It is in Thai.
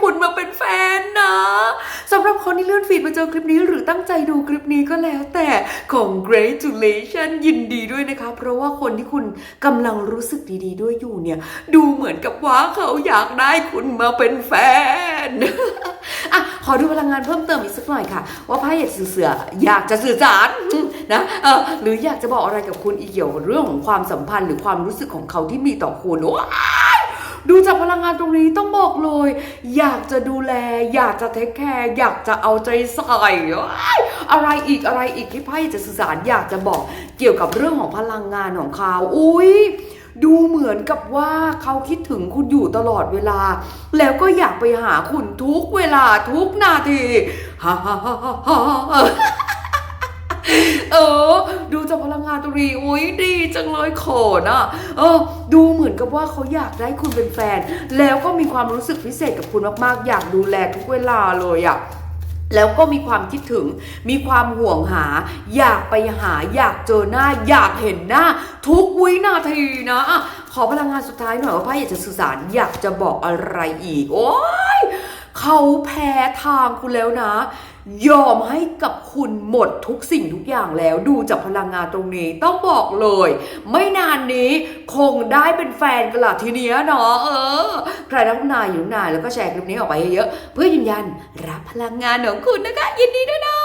คุณมาเป็นแฟนนะสำหรับคนที่เลื่อนฟีดมาเจอคลิปนี้ หรือตั้งใจดูคลิปนี้ก็แล้วแต่ congratulation ยินดีด้วยนะคะ เพราะว่าคนที่คุณกำลังรู้สึกดีๆ ด้วยอยู่เนี่ย ดูเหมือนกับว่าเขาอยากได้คุณมาเป็นแฟนอะขอดูพลังงานเพิ่มเติมอีกสักหน่อยค่ะ ว่าพ่อยากสื่อเสืออยากจะสื่อสารนะเออหรืออยากจะบอกอะไรกับคุณอีกเกี่ยวกับเรื่องของความสัมพันธ์หรือความรู้สึกของเขาที่มีต่อคุณโอ้ดูจาก งงานตรงนี้ต้องบอกเลย อยากจะดูแล อยากจะเทคแคร์อยากจะเอาใจใส่โอ๊ยอะไรอีกอะไรอีกที่ไพ่จะสื่อสารอยากจะบอกเกี่ยวกับเรื่องของพลังงานของเขาอุ้ยดูเหมือนกับว่าเขาคิดถึงคุณอยู่ตลอดเวลา แล้วก็อยากไปหาคุณทุกเวลาทุกนาทีฮ่าฮ่าฮ่าฮ่า รีอุ้ยดีจังเลยโขนอะเออดูเหมือนกับว่าเขาอยากได้คุณเป็นแฟน แล้วก็มีความรู้สึกพิเศษกับคุณมากๆ อยากดูแลทุกเวลาเลยอะแล้วก็มีความคิดถึง มีความห่วงหา อยากไปหา อยากเจอหน้า อยากเห็นหน้า ทุกวินาทีนะขอพลังงานสุดท้ายหน่อยว่าพ่อยากจะสื่อสาร อยากจะบอกอะไรอีก โอ้ยเขาแพ้ทางคุณแล้วนะ ยอมให้กับคุณหมดทุกสิ่งทุกอย่างแล้วดูจากพลังงานตรงนี้ ต้องบอกเลย ไม่นานนี้คงได้เป็นแฟนกันละทีเนี้ยเนาะเออ ใครรักนายอยู่นายแล้วก็แชร์คลิปนี้ออกไปเยอะๆเพื่อยืนยันรับพลังงานของคุณนะคะยินดีด้วยนะ